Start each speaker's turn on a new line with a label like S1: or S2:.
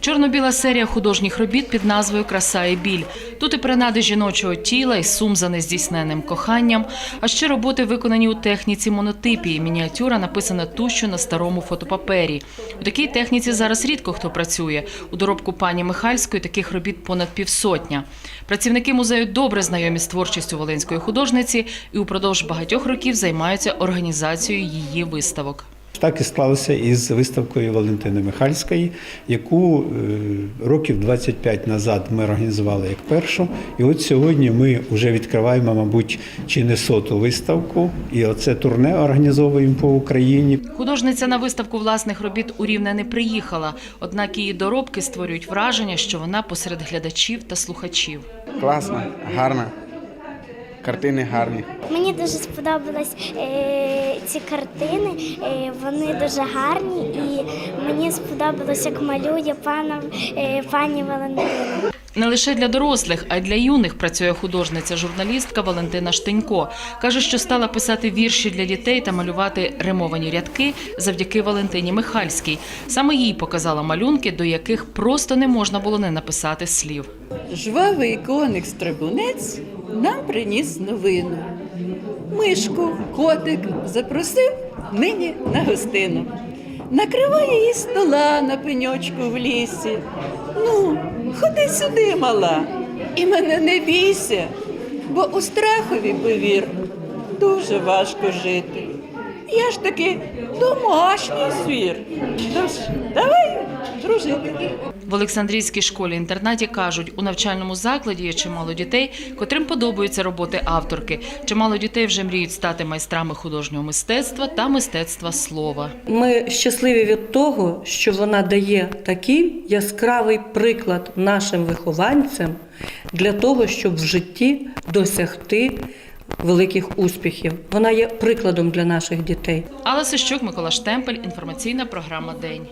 S1: Чорно-біла серія художніх робіт під назвою Краса і біль. Тут і принади жіночого тіла, і сум за нездійсненним коханням, а ще роботи виконані у техніці монотипії. Мініатюра написана тущу на старому фотопапері. У такій техніці зараз рідко хто працює. У доробку пані Михальської таких робіт понад півсотня. Працівники музею добре знайомі з творчістю волинської художниці і упродовж багатьох років займаються організацією її виставок.
S2: Так і склалося із виставкою Валентини Михальської, яку е, років 25 назад ми організували як першу. І от сьогодні ми вже відкриваємо, мабуть, чи не соту виставку. І оце турне організовуємо по Україні.
S1: Художниця на виставку власних робіт у Рівне не приїхала, однак її доробки створюють враження, що вона посеред глядачів та слухачів.
S3: Класна, гарна. Картини гарні.
S4: Мені дуже сподобались е, ці картини. Е, вони дуже гарні, і мені сподобалось, як малює пана е, пані Валентина.
S1: Не лише для дорослих, а й для юних працює художниця-журналістка Валентина Штенько. Каже, що стала писати вірші для дітей та малювати римовані рядки завдяки Валентині Михальській. Саме їй показала малюнки, до яких просто не можна було не написати слів.
S5: Жвавий коник стрибунець нам приніс новину. Мишку котик запросив нині на гостину. Накриває їй стола на пеньочку в лісі. Ну, ходи сюди, мала, і мене не бійся, бо у страхові повір, дуже важко жити. Я ж таки домашній звір. Тож давай дружити.
S1: В Олександрійській школі-інтернаті кажуть, у навчальному закладі є чимало дітей, котрим подобаються роботи авторки. Чимало дітей вже мріють стати майстрами художнього мистецтва та мистецтва слова.
S6: Ми щасливі від того, що вона дає такий яскравий приклад нашим вихованцям для того, щоб в житті досягти великих успіхів. Вона є прикладом для наших дітей.
S1: Алла Сищук, Микола Штемпель, інформаційна програма День.